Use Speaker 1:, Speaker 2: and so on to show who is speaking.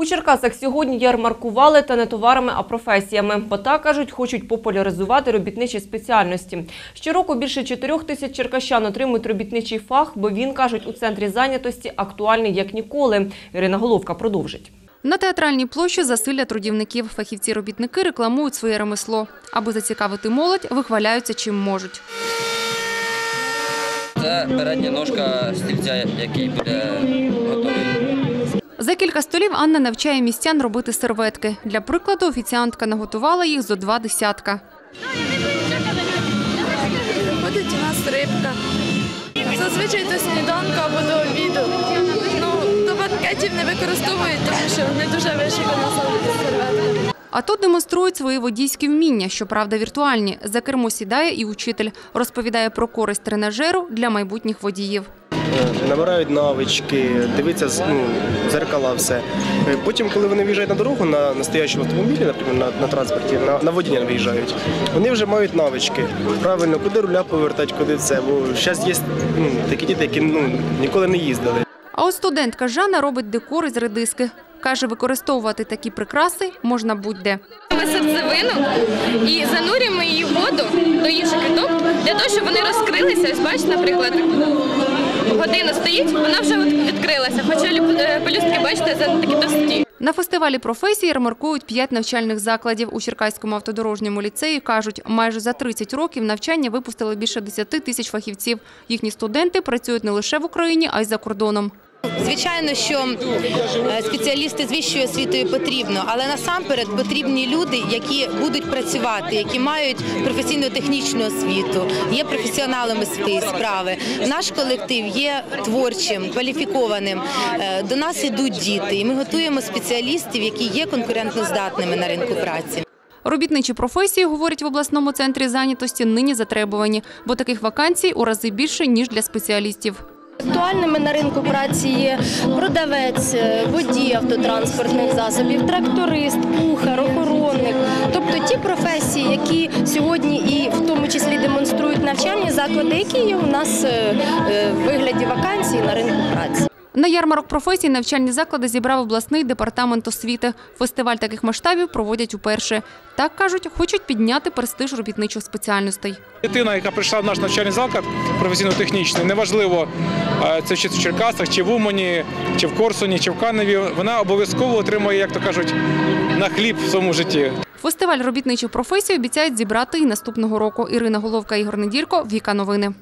Speaker 1: У Черкасах сьогодні ярмаркували та не товарами, а професіями. Бо так, кажуть, хочуть популяризувати робітничі спеціальності. Щороку більше 4 тисяч черкащан отримують робітничий фах, бо він, кажуть, у центрі зайнятості актуальний як ніколи. Ірина Головка продовжить.
Speaker 2: На театральній площі засилля трудівників. Фахівці-робітники рекламують своє ремесло. Аби зацікавити молодь, вихваляються чим можуть.
Speaker 3: Це передня ножка стільця, який буде готовий.
Speaker 2: За кілька столів Анна навчає містян робити серветки. Для прикладу, офіціантка наготувала їх зо два десятка.
Speaker 4: Ходить у нас рибка. Зазвичай до сніданку або до обіду. Ну, до банкетів не використовують, тому що не дуже вишикана серветка.
Speaker 2: А тут демонструють свої водійські вміння, щоправда, віртуальні. За кермо сідає і учитель. Розповідає про користь тренажеру для майбутніх водіїв.
Speaker 5: Е, набирають навички, дивиться ну, зеркала, все. Е, Потім, коли вони виїжджають на дорогу на настоящому автомобілі, наприклад, на, на транспорті, на, на водіння виїжджають, вони вже мають навички. Правильно, куди руля повертати, куди це. Бо зараз є ну, такі діти, які ну, ніколи не їздили.
Speaker 2: А от студентка Жанна робить декор із редиски. Каже, використовувати такі прикраси можна будь-де.
Speaker 6: Ми серцевину і занурюємо її в воду до інших квіток для того, щоб вони розкрилися. Ось бачите, наприклад, година стоїть, вона вже відкрилася. Хоча е, пелюстки, бачите, такі товсті.
Speaker 2: На фестивалі професії ремаркують п'ять навчальних закладів. У Черкаському автодорожньому ліцеї кажуть, майже за 30 років навчання випустили більше 10 тисяч фахівців. Їхні студенти працюють не лише в Україні, а й за кордоном.
Speaker 7: Звичайно, що е, спеціалісти з вищою освітою потрібно, але насамперед потрібні люди, які будуть працювати, які мають професійно-технічну освіту, є професіоналами своєї справи. Наш колектив є творчим, кваліфікованим. Е, До нас ідуть діти, і ми готуємо спеціалістів, які є конкурентноздатними на ринку праці.
Speaker 2: Робітничі професії, говорять в обласному центрі зайнятості, нині затребувані, бо таких вакансій у рази більше, ніж для спеціалістів.
Speaker 8: Актуальними на ринку праці є продавець, е, водій автотранспортних засобів, тракторист, кухар, охоронник. Тобто ті професії, які сьогодні і в тому числі демонструють навчальні заклади, які є у нас е, е, в вигляді вакансій на ринку праці.
Speaker 2: На ярмарок професій навчальні заклади зібрав обласний департамент освіти. Фестиваль таких масштабів проводять уперше. Так кажуть, хочуть підняти престиж робітничих спеціальностей.
Speaker 9: Дитина, яка прийшла в наш навчальний заклад професійно-технічний, неважливо, е, це чи в Черкасах, чи в Умані, чи в Корсуні, чи в Каневі, вона обов'язково отримує, як то кажуть, на хліб в своєму житті.
Speaker 2: Фестиваль робітничих професій обіцяють зібрати і наступного року. Ірина Головка, Ігор Неділько, Віка Новини.